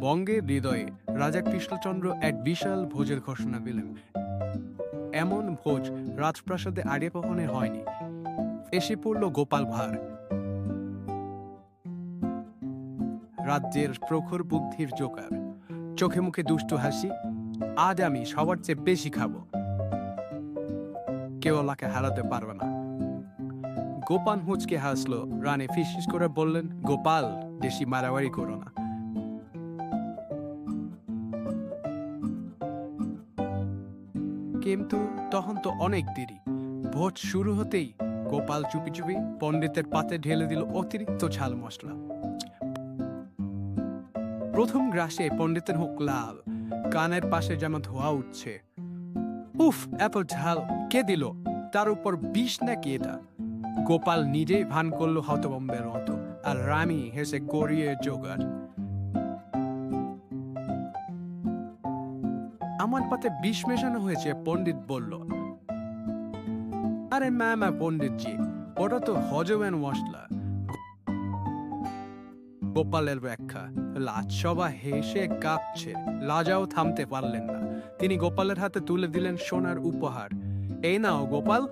বঙ্গের হৃদয়ে রাজা কৃষ্ণচন্দ্র এক বিশাল ভোজের ঘোষণা দিলেন। এমন ভোজ রাজপ্রাসাদে আগে কখনো হয়নি। এসে পড়ল গোপাল ভাঁড়। রাজ্যের প্রখর বুদ্ধির জোকার। চোখে মুখে দুষ্টু হাসি, আজ আমি সবার চেয়ে বেশি খাব। কেউ আল্লাহকে হারাতে পারবে না। গোপাল হুঁচকে হাসলো, রানে ফিসফিস করে বললেন, গোপাল, বেশি মারামারি করো না। কিন্তু তখন তো অনেক দেরি। ভোট শুরু হতেই গোপাল চুপি চুপি পণ্ডিতের পাতে ঢেলে দিল অতিরিক্ত ঝাল মশলা। প্রথম গ্রাসে পণ্ডিতের হোক লাল, কানের পাশে যেমন ধোয়া উঠছে। উফ, এত ঝাল কে দিল? তার উপর বিষ নাকি এটা? গোপাল নিজেই ভান করল হতবম্বের মতো, আর রানী হেসে গড়িয়ে জোগাড়। আমার পাতে বিষ মেশানো হয়েছে, পণ্ডিত বলল। আরে ম্যাম পণ্ডিতজি, ওটা তো হজমেন মশলা। গোপালের ব্যাখ্যা লাজসভা হেসে কাঁপছে, লাজাও থামতে পারলেন না। তিনি গোপালের হাতে তুলে দিলেন সোনার উপহার। এই নাও গোপাল